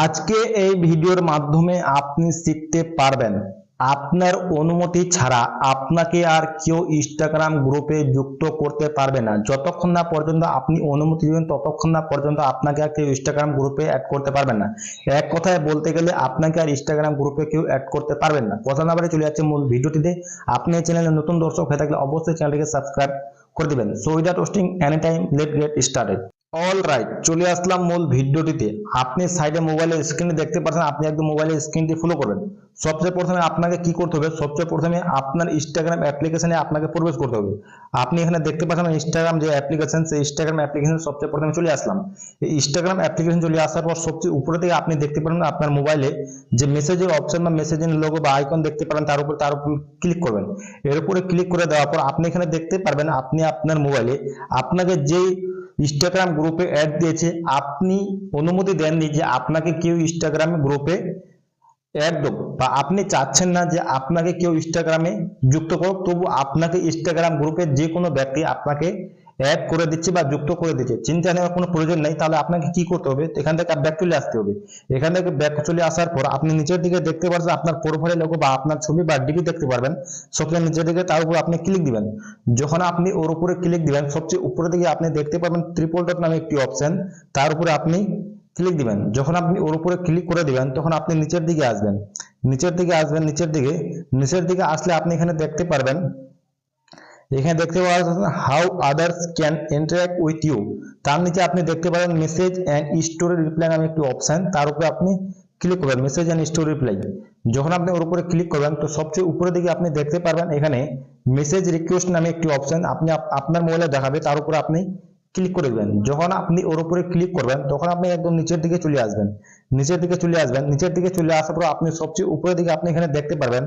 আজকে এই ভিডিওর মাধ্যমে আপনি শিখতে পারবেন। আপনার অনুমতি ছাড়া আপনাকে আর কেউ ইনস্টাগ্রাম গ্রুপে যুক্ত করতে পারবে না। যতক্ষণ না পর্যন্ত আপনি অনুমতি দেবেন, ততক্ষণ না পর্যন্ত আপনাকে আর কেউ ইনস্টাগ্রাম গ্রুপে অ্যাড করতে পারবেন না। এক কথায় বলতে গেলে আপনাকে আর ইনস্টাগ্রাম গ্রুপে কেউ অ্যাড করতে পারবেন না। কথা না বারে চলে যাচ্ছে মূল ভিডিওটিতে। আপনি চ্যানেলে নতুন দর্শক হয়ে থাকলে অবশ্যই চ্যানেলটিকে সাবস্ক্রাইব করে দিবেন। So without wasting any time let get started all right চলে আসলাম মূল ভিডিওটিতে। আপনি সাইডে মোবাইলের স্ক্রিনে দেখতে পাচ্ছেন, আপনি একদম মোবাইলের স্ক্রিনটি ফলো করবেন। সবচেয়ে প্রথমে আপনাকে কি করতে হবে? সবচেয়ে প্রথমে আপনার ইনস্টাগ্রাম অ্যাপ্লিকেশনে আপনাকে প্রবেশ করতে হবে। আপনি এখানে দেখতে পাচ্ছেন ইনস্টাগ্রাম যে অ্যাপ্লিকেশন সেই ইনস্টাগ্রাম অ্যাপ্লিকেশন সবচেয়ে প্রথমে চলে আসলাম। এই ইনস্টাগ্রাম অ্যাপ্লিকেশন চলে আসার পর সবচেয়ে উপরে থেকে আপনি দেখতে পারেন আপনার মোবাইলে যে মেসেজের অপশন বা মেসেজের লোগো বা আইকন দেখতে পারেন, তার উপর তার উপর ক্লিক করবেন। এর উপরে ক্লিক করে দেওয়ার পর আপনি এখানে দেখতে পারবেন, আপনি আপনার মোবাইলে আপনাকে যেই ইনস্টাগ্রাম গ্রুপে অ্যাড দিয়েছে। আপনি অনুমতি দেননি যে আপনাকে কেউ ইনস্টাগ্রাম গ্রুপে অ্যাড দেব বা আপনি চাচ্ছেন না যে আপনাকে কেউ ইনস্টাগ্রামে যুক্ত করুক, তবু আপনাকে ইনস্টাগ্রাম গ্রুপের যে কোনো ব্যক্তি আপনাকে অ্যাড করে দিচ্ছে বা যুক্ত করে দিচ্ছে। চিন্তা নেওয়ার কোনো প্রয়োজন নেই। তাহলে আপনাকে কি করতে হবে? এখান থেকে ব্যাক চলে আসতে হবে। এখান থেকে ব্যাক চলে আসার পর আপনি নিচের দিকে দেখতে পাচ্ছেন আপনার প্রোফাইলে লোগো বা আপনার ছবি বা ডিপি দেখতে পারবেন। সবচেয়ে নিচের দিকে তার উপর আপনি ক্লিক দিবেন। যখন আপনি ওর উপরে ক্লিক দিবেন, সবচেয়ে উপরের দিকে আপনি দেখতে পাবেন ট্রিপল ডট নামে একটি অপশন তার উপরে আপনি ক্লিক দিবেন। যখন আপনি ওর উপরে ক্লিক করে দিবেন, তখন আপনি নিচের দিকে আসবেন। নিচের দিকে আসবেন, নিচের দিকে। নিচের দিকে আসলে আপনি এখানে দেখতে পারবেন এখানে দেখতে পাওয়া পাচ্ছেন how others can interact with you তার নিচে আপনি দেখতে পারেন মেসেজ অ্যান্ড স্টোরি রিপ্লাই নামে একটি অপশন তার উপরে আপনি ক্লিক করবেন মেসেজ অ্যান্ড স্টোরি রিপ্লাই যখন আপনি ওর উপরে ক্লিক করবেন, তো সবচেয়ে উপরের দিকে আপনি দেখতে পারবেন এখানে মেসেজ রিকোয়েস্ট নামে একটি অপশন আপনি আপনার মোবাইলে দেখাবে, তার উপরে আপনি ক্লিক করে দেবেন। যখন আপনি ওর উপরে ক্লিক করবেন, তখন আপনি একদম নিচের দিকে চলে আসবেন। নিচের দিকে চলে আসবেন। নিচের দিকে চলে আসার পর আপনি সবচেয়ে উপরের দিকে আপনি এখানে দেখতে পারবেন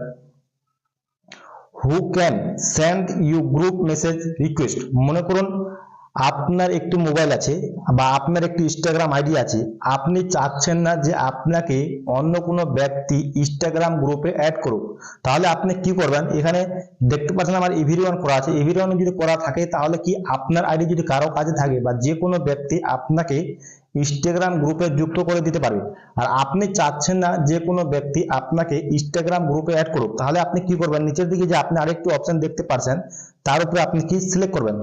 who can send you group message request মনে করুন, আপনার একটি মোবাইল আছে বা আপনার একটি ইনস্টাগ্রাম আইডি আছে। আপনি চাচ্ছেন না যে আপনাকে অন্য কোনো ব্যক্তি ইনস্টাগ্রাম গ্রুপে অ্যাড করুক। তাহলে আপনি কি করবেন? এখানে দেখতে পাচ্ছেন আমার ইভিরিওয়ান করা আছে। ইভিরিওয়ান যদি করা থাকে, তাহলে কি আপনার আইডি যদি কারও কাজে থাকে বা যে কোনো ব্যক্তি আপনাকে ইনস্টাগ্রাম গ্রুপে যুক্ত করে দিতে পারবে আর আপনি চাচ্ছেন না যে কোনো ব্যক্তি আপনাকে ইনস্টাগ্রাম গ্রুপে অ্যাড করুক। তাহলে আপনি কি করবেন? নিচের দিকে যে আপনি আরেকটি অপশন দেখতে পাচ্ছেন তার উপরে আপনি কি সিলেক্ট করবেন?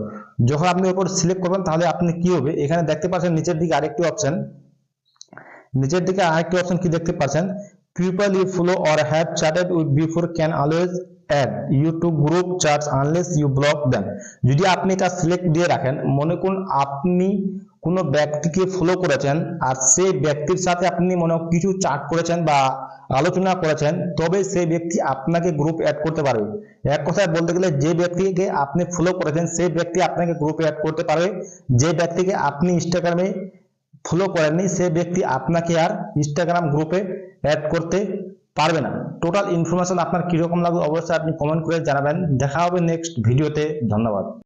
যখন আপনি উপর সিলেক্ট করবেন, তাহলে আপনি কি হবে? এখানে দেখতে পাচ্ছেন নিচের দিকে আরেকটি অপশন নিচের দিকে আরেকটি অপশন কি দেখতে পাচ্ছেন? People you follow or have chatted with before can always add you to group chats unless you block them যদি আপনি এটা সিলেক্ট দিয়ে রাখেন, মনে করুন আপনি কোনো ব্যক্তিকে ফলো করেছেন আর সেই ব্যক্তির সাথে আপনি মনে কিছু চাট করেছেন বা আলোচনা করেছেন, তবে সেই ব্যক্তি আপনাকে গ্রুপ অ্যাড করতে পারবে। এক কথায় বলতে গেলে যে ব্যক্তিকে আপনি ফলো করেছেন, সেই ব্যক্তি আপনাকে গ্রুপে অ্যাড করতে পারবে। যে ব্যক্তিকে আপনি ইনস্টাগ্রামে ফলো করেননি, সেই ব্যক্তি আপনাকে আর ইনস্টাগ্রাম গ্রুপে অ্যাড করতে পারবে না। টোটাল ইনফরমেশন আপনার কীরকম লাগবে অবশ্যই আপনি কমেন্ট করে জানাবেন। দেখা হবে নেক্সট ভিডিওতে ধন্যবাদ।